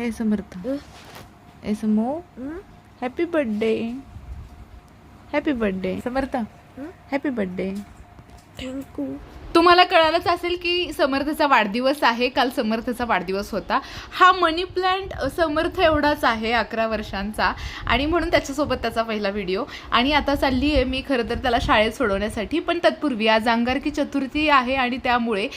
ए समर्थ ए समो happy birthday happy birthday Samarth happy birthday thank you तुम्हाला कळालंच असेल की समर्थचा वाढदिवस आहे. काल समर्थचा वाढदिवस होता. हा मनी प्लांट समर्थ एवढाच आहे अकरा वर्षांचा. आणि म्हणून त्याच्यासोबत त्याचा पहिला व्हिडिओ आणि आता चालली आहे मी खरं तर त्याला शाळेत सोडवण्यासाठी. पण तत्पूर्वी आज अंगारकी चतुर्थी आहे आणि त्यामुळे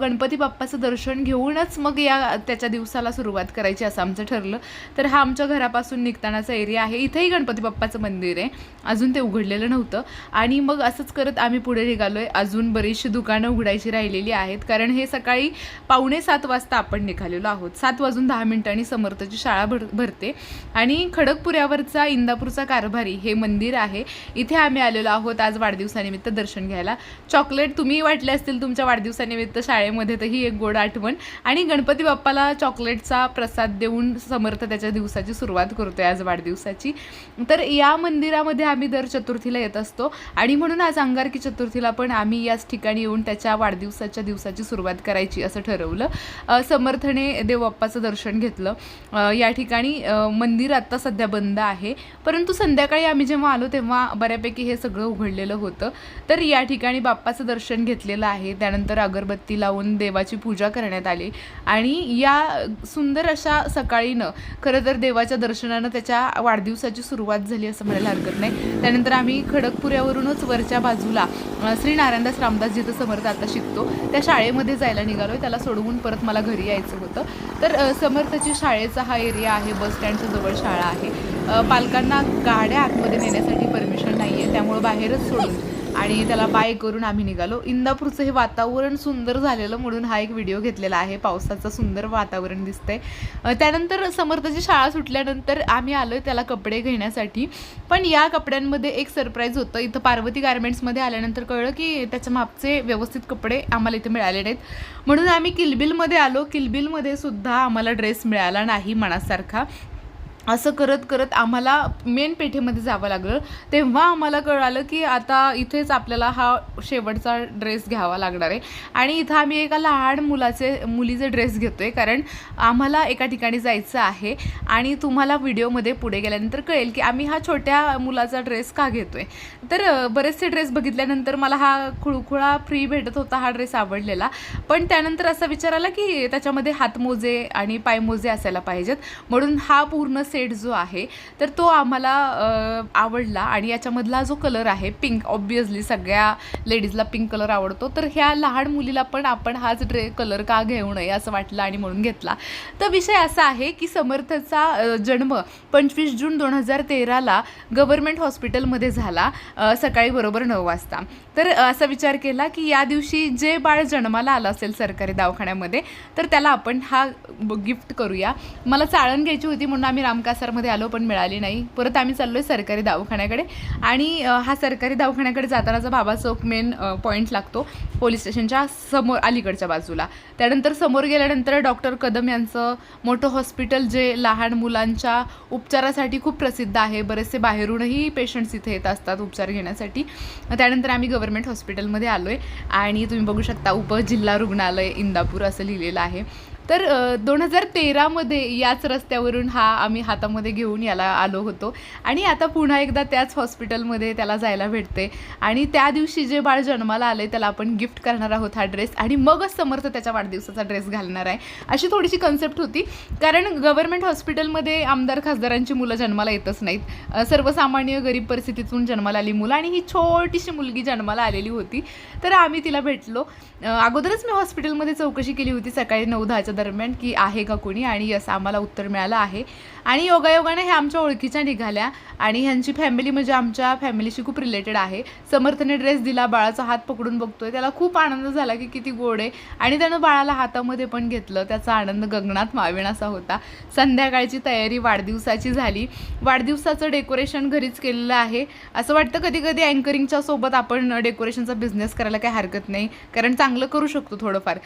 गणपती बाप्पाचं दर्शन घेऊनच मग या त्याच्या दिवसाला सुरुवात करायची असं आमचं ठरलं. तर हा आमच्या घरापासून निघतानाचा एरिया आहे. इथेही गणपती बाप्पाचं मंदिर आहे. अजून ते उघडलेलं नव्हतं. आणि मग असंच करत आम्ही पुढे निघालो आहे अजून बरीचशी दुकानं उघडायची राहिलेली आहेत. कारण हे सकाळी पावणे सात वाजता आपण निघालेलो आहोत. सात वाजून दहा मिनिटांनी समर्थची शाळा भर भरते. आणि खडकपुऱ्यावरचा इंदापूरचा कारभारी हे मंदिर आहे. इथे आम्ही आलेलो आहोत आज वाढदिवसानिमित्त दर्शन घ्यायला. चॉकलेट तुम्ही वाटले असतील तुमच्या वाढदिवसानिमित्त. शाळेमध्ये तर ही एक गोड आठवण. आणि गणपती बाप्पाला चॉकलेटचा प्रसाद देऊन समर्थ त्याच्या दिवसाची सुरुवात करतोय आज वाढदिवसाची. तर या मंदिरामध्ये आम्ही दर चतुर्थीला येत असतो आणि म्हणून आज अंगारकी चतुर्थीला पण आम्ही याच ठिकाणी येऊन त्याच्या वाढदिवसाच्या दिवसाची सुरुवात करायची असं ठरवलं. समर्थने देवबाप्पाचं दर्शन घेतलं. या ठिकाणी मंदिर आत्ता सध्या बंद आहे. परंतु संध्याकाळी आम्ही जेव्हा आलो तेव्हा बऱ्यापैकी हे सगळं उघडलेलं होतं. तर या ठिकाणी बाप्पाचं दर्शन घेतलेलं आहे. त्यानंतर अगरबत्ती लावून देवाची पूजा करण्यात आली. आणि या सुंदर अशा सकाळीनं खरं तर देवाच्या दर्शनानं त्याच्या वाढदिवसाची सुरुवात झाली असं म्हणायला हरकत नाही. त्यानंतर आम्ही खडकपुऱ्यावरूनच वरच्या बाजूला श्री नारायणदास रामदास जिथं समर्थ आता शिकतो त्या शाळेमध्ये जायला निघालोय. त्याला सोडवून परत मला घरी यायचं होतं. तर समर्थाची समर्थची शाळेचा हा एरिया आहे बस स्टँडच्या जवळ शाळा आहे. पालकांना गाड्या आतमध्ये नेण्यासाठी परमिशन नाही आहे त्यामुळं बाहेरच सोडून आणि त्याला बाय करून आम्ही निघालो. इंदापूरचं हे वातावरण सुंदर झालेलं म्हणून हा एक व्हिडिओ घेतलेला आहे. पावसाचं सुंदर वातावरण दिसतंय. त्यानंतर समर्थची शाळा सुटल्यानंतर आम्ही आलो त्याला कपडे घेण्यासाठी. पण या कपड्यांमध्ये एक सरप्राईज होतं. इथं पार्वती गार्मेंट्समध्ये आल्यानंतर कळलं की त्याच्या मापचे व्यवस्थित कपडे आम्हाला इथे मिळाले नाहीत. म्हणून आम्ही किलबिलमध्ये आलो. किलबिलमध्ये सुद्धा आम्हाला ड्रेस मिळाला नाही मनासारखा. असं करत करत आम्हाला मेन पेठेमध्ये जावं लागलं. तेव्हा आम्हाला कळालं की आता इथेच आपल्याला हा शेवटचा ड्रेस घ्यावा लागणार आहे. आणि इथं आम्ही एका लहान मुलाचे मुलीचे ड्रेस घेतो आहे कारण आम्हाला एका ठिकाणी जायचं आहे. आणि तुम्हाला व्हिडिओमध्ये पुढे गेल्यानंतर कळेल की आम्ही हा छोट्या मुलाचा ड्रेस का घेतो आहे तर बरेचसे ड्रेस बघितल्यानंतर मला हा खुळखुळा फ्री भेटत होता हा ड्रेस आवडलेला. पण त्यानंतर असा विचार आला की त्याच्यामध्ये हातमोजे आणि पायमोजे असायला पाहिजेत. म्हणून हा पूर्ण सेट जो आहे तर तो आम्हाला आवडला आणि याच्यामधला जो कलर आहे पिंक ऑब्वियसली सगळ्या लेडीजला पिंक कलर आवडतो. तर ह्या लहान मुलीला पण आपण हाच ड्रे कलर का घेऊ नये असं वाटलं आणि म्हणून घेतला. तर विषय असा आहे की समर्थचा जन्म पंचवीस जून दोन हजार तेराला गव्हर्मेंट हॉस्पिटलमध्ये झाला सकाळी बरोबर नऊ वाजता. तर असा विचार केला की या दिवशी जे बाळ जन्माला आलं असेल सरकारी दवाखान्यामध्ये तर त्याला आपण हा गिफ्ट करूया. मला चाळण घ्यायची होती म्हणून आम्ही राम रामकासारमध्ये आलो पण मिळाली नाही. परत आम्ही चाललो आहे सरकारी दवाखान्याकडे. आणि हा सरकारी दवाखान्याकडे जातानाचा बाबा चौक मेन पॉईंट लागतो पोलीस स्टेशनच्या समोर अलीकडच्या बाजूला. त्यानंतर समोर गेल्यानंतर डॉक्टर कदम यांचं मोठं हॉस्पिटल जे लहान मुलांच्या उपचारासाठी खूप प्रसिद्ध आहे. बरेचसे बाहेरूनही पेशंट्स इथे येत असतात उपचार घेण्यासाठी. त्यानंतर आम्ही गव्हर्मेंट हॉस्पिटलमध्ये आलो आहे आणि तुम्ही बघू शकता उपजिल्हा रुग्णालय इंदापूर असं लिहिलेलं आहे. तर दोन हजार तेरामध्ये याच रस्त्यावरून हा आम्ही हातामध्ये घेऊन याला आलो होतो. आणि आता पुन्हा एकदा त्याच हॉस्पिटलमध्ये त्याला जायला भेटते. आणि त्या दिवशी जे बाळ जन्माला आले त्याला आपण गिफ्ट करणार आहोत हा ड्रेस. आणि मगच समर्थ त्याच्या वाढदिवसाचा ड्रेस घालणार आहे. अशी थोडीशी कन्सेप्ट होती. कारण गव्हर्मेंट हॉस्पिटलमध्ये आमदार खासदारांची मुलं जन्माला येतच नाहीत. सर्वसामान्य गरीब परिस्थितीतून जन्माला आली मुलं आणि ही छोटीशी मुलगी जन्माला आलेली होती. तर आम्ही तिला भेटलो. अगोदरच मी हॉस्पिटलमध्ये चौकशी केली होती. सकाळी नऊ दहाच्या दरम्यान की आहे का कोणी आणि यस आम्हाला उत्तर मिळालं आहे. आणि योगायोगाने हे आमच्या ओळखीच्या निघाल्या आणि ह्यांची फॅमिली म्हणजे आमच्या फॅमिलीशी खूप रिलेटेड आहे. समर्थने ड्रेस दिला बाळाचा हात पकडून बघतोय. त्याला खूप आनंद झाला की किती गोड आहे. आणि त्यानं बाळाला हातामध्ये पण घेतलं. त्याचा आनंद गगनात मावेनासा होता. संध्याकाळची तयारी वाढदिवसाची झाली. वाढदिवसाचं डेकोरेशन घरीच केलेलं आहे. असं वाटतं कधी कधी अँकरिंगच्या सोबत आपण डेकोरेशनचा बिझनेस करायला काही हरकत नाही. कारण चांगलं करू शकतो थोडंफार.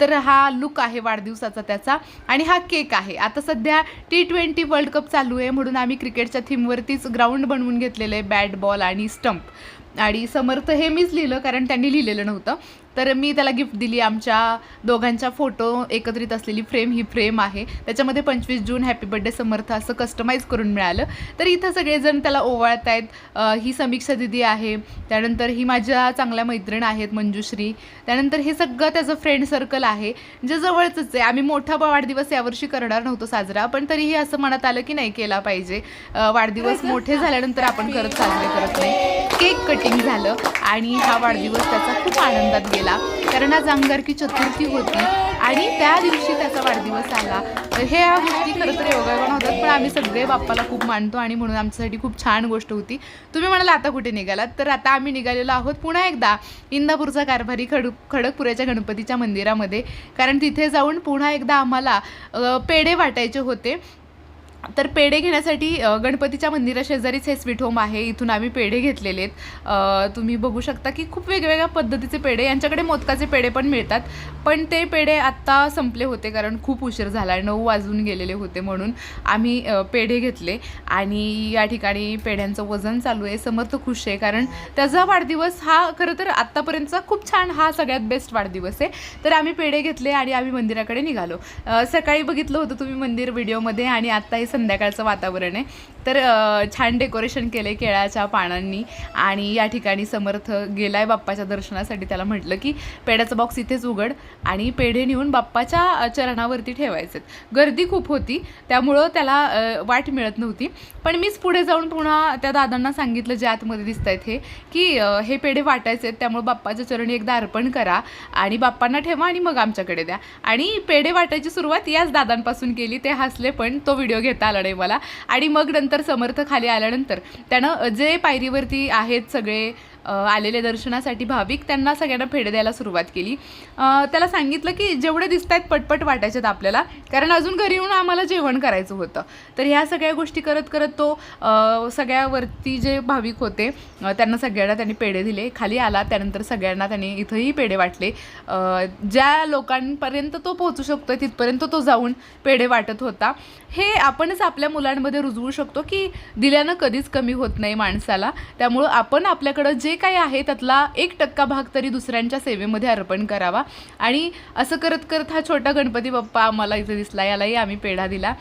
तर हा लुक आहे दिवसाचा त्याचा. आणि हा केक आहे. आता सध्या टी ट्वेंटी वर्ल्ड कप चालू आहे म्हणून आम्ही क्रिकेटच्या थीमवरतीच ग्राउंड बनवून घेतलेलं आहे बॅट बॉल आणि स्टंप आणि समर्थ हे मीच लिहिलं कारण त्यांनी लिहिलेलं नव्हतं. तर मी त्याला गिफ्ट दिली. आमच्या दोघांच्या फोटो एकत्रित असलेली फ्रेम ही फ्रेम आहे. त्याच्यामध्ये पंचवीस जून हॅपी बर्थडे समर्थ असं कस्टमाइज करून मिळालं. तर इथं सगळेजण त्याला ओवाळत आहेत. ही समीक्षा दिदी आहे. त्यानंतर ही माझ्या चांगल्या मैत्रीण आहेत मंजुश्री. त्यानंतर हे सगळं त्याचं फ्रेंड सर्कल आहे. जे जवळच आहे. आम्ही मोठा वाढदिवस यावर्षी करणार नव्हतो साजरा पण तरीही असं मनात आलं की नाही केला पाहिजे. वाढदिवस मोठे झाल्यानंतर आपण करत साजरे करत नाही. केक कटिंग झालं आणि हा वाढदिवस त्याचा खूप आनंदात गेला. कारण आज अंगारकी चतुर्थी होती आणि त्या दिवशी त्याचा वाढदिवस आला. तर ह्या गोष्टी खरं तर योगायोगानं होतात पण आम्ही सगळे बाप्पाला खूप मानतो आणि म्हणून आमच्यासाठी खूप छान गोष्ट होती. तुम्ही म्हणाला आता कुठे निघालात? तर आता आम्ही निघालेलो आहोत पुन्हा एकदा इंदापूरचा कारभारी खड खडकपुऱ्याच्या गणपतीच्या मंदिरामध्ये. कारण तिथे जाऊन पुन्हा एकदा आम्हाला पेढे वाटायचे होते. तर पेढे घेण्यासाठी गणपतीच्या गणपतीच्या मंदिराशेजारीच हे स्वीट होम आहे. इथून आम्ही पेढे घेतलेले आहेत. तुम्ही बघू शकता की खूप वेगवेगळ्या पद्धतीचे पेढे यांच्याकडे मोदकाचे पेढे पण मिळतात. पण ते पेढे आत्ता संपले होते कारण खूप उशीर झाला नऊ वाजून गेलेले होते म्हणून आम्ही पेढे घेतले. आणि या ठिकाणी पेढ्यांचं वजन चालू आहे. समर्थ खुश आहे कारण त्याचा वाढदिवस हा खरं तर आत्तापर्यंतचा खूप छान हा सगळ्यात बेस्ट वाढदिवस आहे. तर आम्ही पेढे घेतले आणि आम्ही मंदिराकडे निघालो. सकाळी बघितलं होतं तुम्ही मंदिर व्हिडिओमध्ये आणि आत्ता हे संध्याकाळचं वातावरण आहे. तर छान डेकोरेशन केले केळाच्या पानांनी आणि या ठिकाणी समर्थ गेलाय बाप्पाच्या दर्शनासाठी. त्याला म्हटलं की पेढ्याचं बॉक्स इथेच उघड आणि पेढे नेऊन बाप्पाच्या चरणावरती ठेवायचे गर्दी खूप होती त्यामुळं त्याला वाट मिळत नव्हती. पण मीच पुढे जाऊन पुन्हा त्या दादांना सांगितलं जे आतमध्ये दिसत आहेत हे की हे पेढे वाटायचे आहेत त्यामुळे बाप्पाच्या चरणी एकदा अर्पण करा आणि बाप्पांना ठेवा आणि मग आमच्याकडे द्या. आणि पेढे वाटायची सुरुवात याच दादांपासून केली ते हसले पण तो व्हिडिओ घेत आला नाही मला. आणि मग नंतर समर्थ खाली आल्यानंतर त्यानं जे पायरीवरती आहेत सगळे आलेले दर्शनासाठी भाविक त्यांना सगळ्यांना पेढे द्यायला सुरुवात केली. त्याला सांगितलं की जेवढे दिसत आहेत पटपट वाटायच्यात आपल्याला कारण अजून घरी येऊन आम्हाला जेवण करायचं होतं. तर ह्या सगळ्या गोष्टी करत करत तो सगळ्यावरती जे भाविक होते त्यांना सगळ्यांना त्यांनी पेढे दिले. खाली आला त्यानंतर सगळ्यांना त्यांनी इथंही पेढे वाटले. ज्या लोकांपर्यंत तो पोहोचू शकतो तिथपर्यंत तो जाऊन पेढे वाटत होता. हे आपणच आपल्या मुलांमध्ये रुजवू शकतो की दिल्यानं कधीच कमी होत नाही माणसाला. त्यामुळं आपण आपल्याकडं जे काही आहे त्यातला एक टक्का भाग तरी दुसऱ्यांच्या सेवेमध्ये अर्पण करावा. आणि असं करत करत हा छोटा गणपती बाप्पा आम्हाला इथे दिसला यालाही आम्ही पेढा दिला.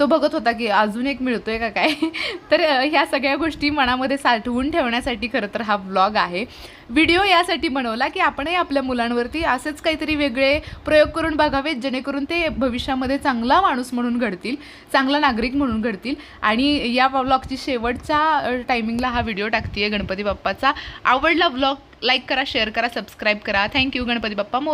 तो बघत होता की अजून एक मिळतोय का काय? तर ह्या सगळ्या गोष्टी मनामध्ये साठवून ठेवण्यासाठी खरं तर हा ब्लॉग आहे. व्हिडिओ यासाठी बनवला की आपणही आपल्या मुलांवरती असेच काहीतरी वेगळे प्रयोग करून बघावेत जेणेकरून ते भविष्यामध्ये चांगला माणूस म्हणून घडतील चांगला नागरिक म्हणून घडतील. आणि या ब्लॉगची शेवटच्या टायमिंगला हा व्हिडिओ टाकते आहे गणपती बाप्पाचा. आवडला व्लॉग लाईक करा शेअर करा सबस्क्राईब करा. Thank you Ganpati Bappa. More